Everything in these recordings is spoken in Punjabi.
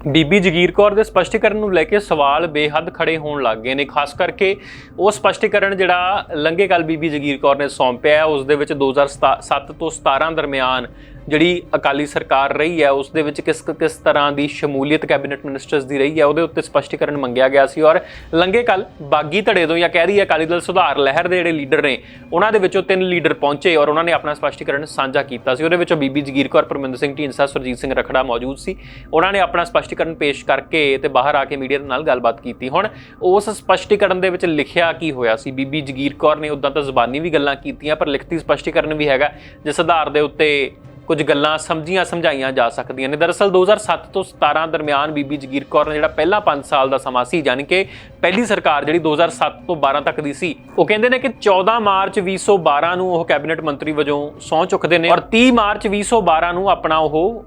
ਬੀਬੀ ਜਗੀਰ ਕੌਰ ਦੇ ਸਪਸ਼ਟੀਕਰਨ ਨੂੰ ਲੈ ਕੇ ਸਵਾਲ ਬੇਹੱਦ ਖੜੇ ਹੋਣ ਲੱਗ ਗਏ ਨੇ ਖਾਸ ਕਰਕੇ ਉਹ ਸਪਸ਼ਟੀਕਰਨ ਜਿਹੜਾ ਲੰਘੇ ਕੱਲ ਬੀਬੀ ਜਗੀਰ ਕੌਰ ਨੇ ਸੌਂਪਿਆ ਹੈ, ਉਸ ਦੇ ਵਿੱਚ 2007 ਤੋਂ 17 ਦਰਮਿਆਨ ਜਿਹੜੀ ਅਕਾਲੀ ਸਰਕਾਰ ਰਹੀ ਹੈ, ਉਸ ਦੇ ਵਿੱਚ ਕਿਸ ਕਿਸ ਤਰ੍ਹਾਂ ਦੀ ਸ਼ਮੂਲੀਅਤ ਕੈਬਨਿਟ ਮਿਨਿਸਟਰਸ ਦੀ ਰਹੀ ਹੈ, ਉਹਦੇ ਉੱਤੇ ਸਪਸ਼ਟੀਕਰਨ ਮੰਗਿਆ ਗਿਆ ਸੀ ਔਰ ਲੰਘੇ ਕੱਲ ਬਾਗੀ ਧੜੇ ਤੋਂ ਜਾਂ ਕਹਿ ਰਹੀ ਹੈ ਅਕਾਲੀ ਦਲ ਸੁਧਾਰ ਲਹਿਰ ਦੇ ਜਿਹੜੇ ਲੀਡਰ ਨੇ, ਉਹਨਾਂ ਦੇ ਵਿੱਚੋਂ ਤਿੰਨ ਲੀਡਰ ਪਹੁੰਚੇ ਔਰ ਉਹਨਾਂ ਨੇ ਆਪਣਾ ਸਪਸ਼ਟੀਕਰਨ ਸਾਂਝਾ ਕੀਤਾ ਸੀ। ਉਹਦੇ ਵਿੱਚੋਂ ਬੀਬੀ ਜਗੀਰ ਕੌਰ, ਪਰਮਿੰਦਰ ਸਿੰਘ ਢੀਂਡਸਾ, ਸੁਰਜੀਤ ਸਿੰਘ ਰਖੜਾ ਮੌਜੂਦ ਸੀ। ਉਹਨਾਂ ਨੇ ਆਪਣਾ ਸਪਸ਼ਟੀਕਰਨ ਪੇਸ਼ ਕਰਕੇ ਤੇ ਬਾਹਰ ਆ ਕੇ ਮੀਡੀਆ ਦੇ ਨਾਲ ਗੱਲਬਾਤ ਕੀਤੀ। ਹੁਣ ਉਸ ਸਪਸ਼ਟੀਕਰਨ ਦੇ ਵਿੱਚ ਲਿਖਿਆ ਕੀ ਹੋਇਆ ਸੀ? ਬੀਬੀ ਜਗੀਰ ਕੌਰ ਨੇ ਉਦਾਂ ਤਾਂ ਜ਼ਬਾਨੀ ਵੀ ਗੱਲਾਂ ਕੀਤੀਆਂ, ਪਰ ਲਿਖਤੀ ਸਪਸ਼ਟੀਕਰਨ ਵੀ ਹੈਗਾ, ਜਿਸ ਆਧਾਰ ਦੇ ਉੱਤੇ ਕੁਝ ਗੱਲਾਂ ਸਮਝੀਆਂ ਸਮਝਾਈਆਂ ਜਾ ਸਕਦੀਆਂ ਨੇ। ਦਰਅਸਲ 2007 ਤੋਂ 17 ਦਰਮਿਆਨ ਬੀਬੀ ਜਗੀਰ ਕੌਰ ਨੇ ਜਿਹੜਾ ਪਹਿਲਾ 5 ਸਾਲ ਦਾ ਸਮਾਂ ਸੀ ਯਾਨੀ ਕਿ ਪਹਿਲੀ ਸਰਕਾਰ ਜਿਹੜੀ 2007 ਤੋਂ 12 ਤੱਕ ਦੀ ਸੀ, ਉਹ ਕਹਿੰਦੇ ਨੇ ਕਿ 14 ਮਾਰਚ 2012 ਨੂੰ ਉਹ ਕੈਬਨਿਟ ਮੰਤਰੀ ਵਜੋਂ ਸਹੁੰ ਚੁੱਕਦੇ ਨੇ ਔਰ 30 ਮਾਰਚ 2012 ਨੂੰ ਆਪਣਾ ਉਹ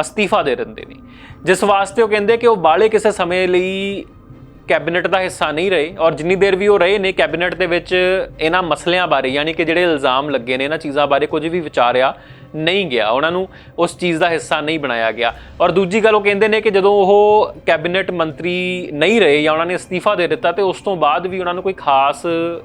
ਅਸਤੀਫਾ ਦੇ ਦਿੰਦੇ ਨੇ। ਜਿਸ ਵਾਸਤੇ ਉਹ ਕਹਿੰਦੇ ਕਿ ਉਹ ਬਾਲੇ ਕਿਸੇ ਸਮੇਂ ਲਈ ਕੈਬਨਿਟ ਦਾ ਹਿੱਸਾ ਨਹੀਂ ਰਹੇ ਔਰ ਜਿੰਨੀ ਦੇਰ ਵੀ ਉਹ ਰਹੇ ਨੇ ਕੈਬਨਿਟ ਦੇ ਵਿੱਚ ਇਹਨਾਂ ਮਸਲਿਆਂ ਬਾਰੇ, ਯਾਨੀ ਕਿ ਜਿਹੜੇ ਇਲਜ਼ਾਮ ਲੱਗੇ ਨੇ, ਇਹਨਾਂ ਚੀਜ਼ਾਂ ਬਾਰੇ ਕੁਝ ਵੀ ਵਿਚਾਰਿਆ ਨਹੀਂ ਗਿਆ। ਉਹਨਾਂ ਨੂੰ ਉਸ ਚੀਜ਼ ਦਾ ਹਿੱਸਾ ਨਹੀਂ ਬਣਾਇਆ ਗਿਆ। ਔਰ ਦੂਜੀ ਗੱਲ ਉਹ ਕਹਿੰਦੇ ਨੇ ਕਿ ਜਦੋਂ ਉਹ ਕੈਬਨਿਟ ਮੰਤਰੀ ਨਹੀਂ ਰਹੇ ਜਾਂ ਉਹਨਾਂ ਨੇ ਅਸਤੀਫਾ ਦੇ ਦਿੱਤਾ ਤੇ ਉਸ ਤੋਂ ਬਾਅਦ ਵੀ ਉਹਨਾਂ ਨੂੰ ਕੋਈ ਖਾਸ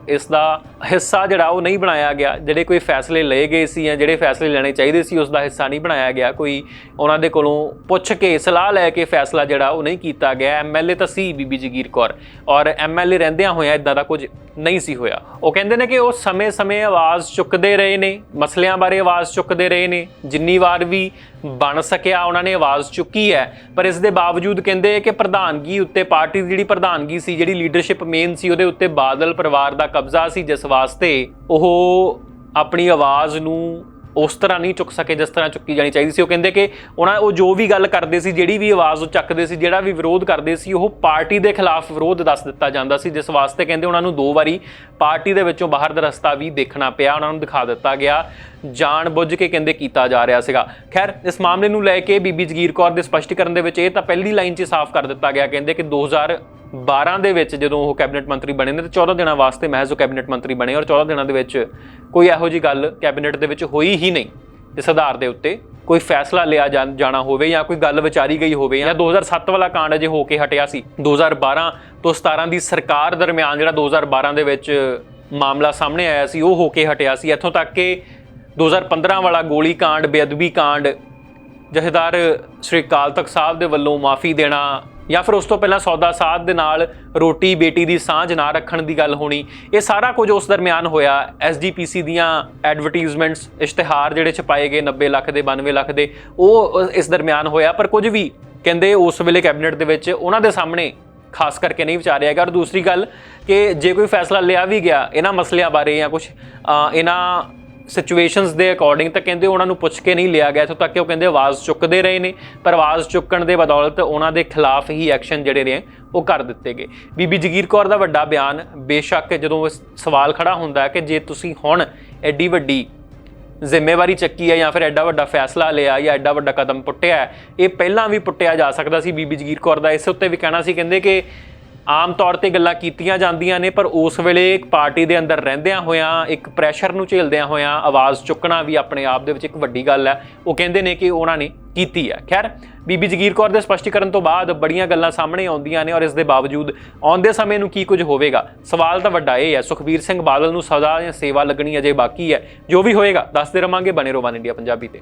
ਇਸ ਦਾ ਹਿੱਸਾ ਜਿਹੜਾ ਉਹ ਨਹੀਂ ਬਣਾਇਆ ਗਿਆ। ਜਿਹੜੇ ਕੋਈ ਫੈਸਲੇ ਲਏ ਗਏ ਸੀ ਜਾਂ ਜਿਹੜੇ ਫੈਸਲੇ ਲੈਣੇ ਚਾਹੀਦੇ ਸੀ ਉਸ ਦਾ ਹਿੱਸਾ ਨਹੀਂ ਬਣਾਇਆ ਗਿਆ। ਕੋਈ ਉਹਨਾਂ ਦੇ ਕੋਲੋਂ ਪੁੱਛ ਕੇ, ਸਲਾਹ ਲੈ ਕੇ ਫੈਸਲਾ ਜਿਹੜਾ ਉਹ ਨਹੀਂ ਕੀਤਾ ਗਿਆ। ਐਮਐਲਏ ਤਾਂ ਸੀ ਬੀਬੀ ਜਗੀਰ ਕੌਰ। ਔਰ ਐਮਐਲਏ ਰਹਿੰਦਿਆਂ ਹੋਇਆਂ ਇਦਾਂ ਦਾ ਕੁਝ ਨਹੀਂ ਸੀ ਹੋਇਆ। ਉਹ ਕਹਿੰਦੇ ਨੇ ਕਿ ਉਹ ਸਮੇਂ-ਸਮੇਂ ਆਵਾਜ਼ ਚੁੱਕਦੇ ਰਹੇ ਨੇ, ਮਸਲਿਆਂ ਬਾਰੇ ਆਵਾਜ਼ ਚੁੱਕਦੇ ਰਹੇ ਨੇ। ਜਿੰਨੀ ਵਾਰ ਵੀ ਬਣ ਸਕਿਆ ਉਹਨਾਂ ਨੇ ਆਵਾਜ਼ ਚੁੱਕੀ ਹੈ। ਪਰ ਇਸ ਦੇ ਬਾਵਜੂਦ ਕਹਿੰਦੇ ਕਿ ਪ੍ਰਧਾਨਗੀ ਉੱਤੇ ਪਾਰਟੀ ਦੀ ਜਿਹੜੀ ਪ੍ਰਧਾਨਗੀ ਸੀ, ਜਿਹੜੀ ਲੀਡਰਸ਼ਿਪ ਮੇਨ ਸੀ, ਉਹਦੇ ਉੱਤੇ ਬਾਦਲ ਪਰਿਵਾਰ ਦਾ ਕਬਜ਼ਾ ਸੀ। ਜਿਸ ਵਾਸਤੇ ਉਹ ਆਪਣੀ ਆਵਾਜ਼ ਨੂੰ ਉਸ ਤਰ੍ਹਾਂ ਨਹੀਂ ਚੁੱਕ ਸਕੇ ਜਿਸ ਤਰ੍ਹਾਂ ਚੁੱਕੀ ਜਾਣੀ ਚਾਹੀਦੀ ਸੀ। ਉਹ ਕਹਿੰਦੇ ਕਿ ਉਹਨਾਂ ਉਹ ਜੋ ਵੀ ਗੱਲ ਕਰਦੇ ਸੀ, ਜਿਹੜੀ ਵੀ ਆਵਾਜ਼ ਉਹ ਚੱਕਦੇ ਸੀ, ਜਿਹੜਾ ਵੀ ਵਿਰੋਧ ਕਰਦੇ ਸੀ, ਉਹ ਪਾਰਟੀ ਦੇ ਖਿਲਾਫ ਵਿਰੋਧ ਦੱਸ ਦਿੱਤਾ ਜਾਂਦਾ ਸੀ। ਜਿਸ ਵਾਸਤੇ ਕਹਿੰਦੇ ਉਹਨਾਂ ਨੂੰ ਦੋ ਵਾਰੀ ਪਾਰਟੀ ਦੇ ਵਿੱਚੋਂ ਬਾਹਰ ਦਾ ਰਸਤਾ ਵੀ ਦੇਖਣਾ ਪਿਆ, ਉਹਨਾਂ ਨੂੰ ਦਿਖਾ ਦਿੱਤਾ ਗਿਆ। ਜਾਣ ਬੁੱਝ ਕੇ ਕਹਿੰਦੇ ਕੀਤਾ ਜਾ ਰਿਹਾ ਸੀਗਾ। ਖੈਰ, ਇਸ ਮਾਮਲੇ ਨੂੰ ਲੈ ਕੇ ਬੀਬੀ ਜਗੀਰ ਕੌਰ ਦੇ ਸਪਸ਼ਟੀਕਰਨ ਦੇ ਵਿੱਚ ਇਹ ਤਾਂ ਪਹਿਲੀ ਲਾਈਨ 'ਚ ਸਾਫ਼ ਕਰ ਦਿੱਤਾ ਗਿਆ। ਕਹਿੰਦੇ ਕਿ 2012 ਦੇ ਵਿੱਚ ਜਦੋਂ ਉਹ ਕੈਬਨਿਟ ਮੰਤਰੀ ਬਣੇ ਨੇ, ਤੇ 14 ਦਿਨਾਂ ਵਾਸਤੇ ਮਹਿਜ਼ ਉਹ ਕੈਬਨਿਟ ਮੰਤਰੀ ਬਣੇ, ਔਰ 14 ਦਿਨਾਂ ਦੇ ਵਿੱਚ ਕੋਈ ਇਹੋ ਜੀ ਗੱਲ ਕੈਬਨਿਟ ਦੇ ਵਿੱਚ ਹੋਈ ਹੀ ਨਹੀਂ, ਇਸ ਆਧਾਰ ਦੇ ਉੱਤੇ ਕੋਈ ਫੈਸਲਾ ਲਿਆ ਜਾਣਾ ਹੋਵੇ ਜਾਂ ਕੋਈ ਗੱਲ ਵਿਚਾਰੀ ਗਈ ਹੋਵੇ, ਜਾਂ 2007 ਵਾਲਾ ਕਾਂਡ ਅਜੇ ਹੋ ਕੇ ਹਟਿਆ ਸੀ 2012 ਤੋਂ 17 ਦੀ ਸਰਕਾਰ ਦਰਮਿਆਨ ਜਿਹੜਾ 2012 ਦੇ ਵਿੱਚ ਮਾਮਲਾ ਸਾਹਮਣੇ ਆਇਆ ਸੀ, ਉਹ ਹੋ ਕੇ ਹਟਿਆ ਸੀ। ਇੱਥੋਂ ਤੱਕ ਕਿ 2015 ਵਾਲਾ ਗੋਲੀ ਕਾਂਡ, ਬੇਅਦਬੀ ਕਾਂਡ, ਜਥੇਦਾਰ ਸ਼੍ਰੀ ਅਕਾਲ ਤਖਤ ਸਾਹਿਬ ਦੇ ਵੱਲੋਂ ਮਾਫੀ ਦੇਣਾ ਜਾਂ ਫਿਰ ਉਸ ਤੋਂ ਪਹਿਲਾਂ ਸੌਦਾ ਸਾਧ ਦੇ ਨਾਲ ਰੋਟੀ ਬੇਟੀ ਦੀ ਸਾਂਝ ਨਾ ਰੱਖਣ ਦੀ ਗੱਲ ਹੋਣੀ, ਇਹ ਸਾਰਾ ਕੁਝ ਉਸ ਦਰਮਿਆਨ ਹੋਇਆ। ਐਸਜੀਪੀਸੀ ਦੀਆਂ ਐਡਵਰਟਾਈਜ਼ਮੈਂਟਸ ਇਸ਼ਤਿਹਾਰ ਜਿਹੜੇ ਛਪਾਏ ਗਏ 90 ਲੱਖ ਦੇ 92 ਲੱਖ ਦੇ, ਉਹ ਇਸ ਦਰਮਿਆਨ ਹੋਇਆ। ਪਰ ਕੁਝ ਵੀ ਕਹਿੰਦੇ ਉਸ ਵੇਲੇ ਕੈਬਨਿਟ ਦੇ ਵਿੱਚ ਉਹਨਾਂ ਦੇ ਸਾਹਮਣੇ ਖਾਸ ਕਰਕੇ ਨਹੀਂ ਵਿਚਾਰਿਆ ਗਿਆ। ਔਰ ਦੂਸਰੀ ਗੱਲ ਕਿ ਜੇ ਕੋਈ ਫੈਸਲਾ ਲਿਆ ਵੀ ਗਿਆ, ਇਹਨਾਂ ਮਸਲਿਆਂ ਬਾਰੇ ਜਾਂ ਕੁਝ ਇਹਨਾਂ ਸਿਚੁਏਸ਼ਨਸ ਦੇ ਅਕੋਰਡਿੰਗ ਤਾਂ ਕਹਿੰਦੇ ਉਹਨਾਂ ਨੂੰ ਪੁੱਛ ਕੇ ਨਹੀਂ ਲਿਆ ਗਿਆ, ਇੱਥੋਂ ਤੱਕ ਕਿ ਉਹ ਕਹਿੰਦੇ ਆਵਾਜ਼ ਚੁੱਕਦੇ ਰਹੇ ਨੇ, ਪਰ ਆਵਾਜ਼ ਚੁੱਕਣ ਦੇ ਬਦੌਲਤ ਉਹਨਾਂ ਦੇ ਖਿਲਾਫ ਹੀ ਐਕਸ਼ਨ ਜਿਹੜੇ ਨੇ, ਉਹ ਕਰ ਦਿੱਤੇ ਗਏ। ਬੀਬੀ ਜਗੀਰ ਕੌਰ ਦਾ ਵੱਡਾ ਬਿਆਨ ਬੇਸ਼ੱਕ ਜਦੋਂ ਸਵਾਲ ਖੜਾ ਹੁੰਦਾ ਹੈ ਕਿ ਜੇ ਤੁਸੀਂ ਹੁਣ ਐਡੀ ਵੱਡੀ ਜ਼ਿੰਮੇਵਾਰੀ ਚੱਕੀ ਹੈ ਜਾਂ ਫਿਰ ਐਡਾ ਵੱਡਾ ਫੈਸਲਾ ਲਿਆ ਜਾਂ ਐਡਾ ਵੱਡਾ ਕਦਮ ਪੁੱਟਿਆ ਇਹ ਪਹਿਲਾਂ ਵੀ ਪੁੱਟਿਆ ਜਾ ਸਕਦਾ ਸੀ। ਬੀਬੀ ਜਗੀਰ ਕੌਰ ਦਾ ਇਸ ਉੱਤੇ ਵੀ ਕਹਿਣਾ ਸੀ, ਕਹਿੰਦੇ ਕਿ ਆਮ ਤੌਰ ਤੇ ਗੱਲਾਂ ਕੀਤੀਆਂ ਜਾਂਦੀਆਂ ਨੇ, ਪਰ ਉਸ ਵੇਲੇ ਇੱਕ ਪਾਰਟੀ ਦੇ ਅੰਦਰ ਰਹਿੰਦਿਆਂ ਹੋਇਆਂ, ਇੱਕ ਪ੍ਰੈਸ਼ਰ ਨੂੰ ਝੇਲਦਿਆਂ ਹੋਇਆਂ ਆਵਾਜ਼ ਚੁੱਕਣਾ ਵੀ ਆਪਣੇ ਆਪ ਦੇ ਵਿੱਚ ਇੱਕ ਵੱਡੀ ਗੱਲ ਹੈ। ਉਹ ਕਹਿੰਦੇ ਨੇ ਕਿ ਉਹਨਾਂ ਨੇ ਕੀਤੀ ਹੈ। ਖੈਰ, ਬੀਬੀ ਜਗੀਰ ਕੌਰ ਦੇ ਸਪਸ਼ਟੀਕਰਨ ਤੋਂ ਬਾਅਦ ਬੜੀਆਂ ਗੱਲਾਂ ਸਾਹਮਣੇ ਆਉਂਦੀਆਂ ਨੇ ਔਰ ਇਸ ਦੇ ਬਾਵਜੂਦ ਆਉਂਦੇ ਸਮੇਂ ਨੂੰ ਕੀ ਕੁਝ ਹੋਵੇਗਾ? ਸਵਾਲ ਤਾਂ ਵੱਡਾ ਇਹ ਹੈ ਸੁਖਬੀਰ ਸਿੰਘ ਬਾਦਲ ਨੂੰ ਸਜ਼ਾ ਜਾਂ ਸੇਵਾ ਲੱਗਣੀ ਅਜੇ ਬਾਕੀ ਹੈ। ਜੋ ਵੀ ਹੋਏਗਾ, ਦੱਸਦੇ ਰਵਾਂਗੇ ਬਣੇ ਰਹੋ ਵਨ ਇੰਡੀਆ ਪੰਜਾਬੀ ਤੇ।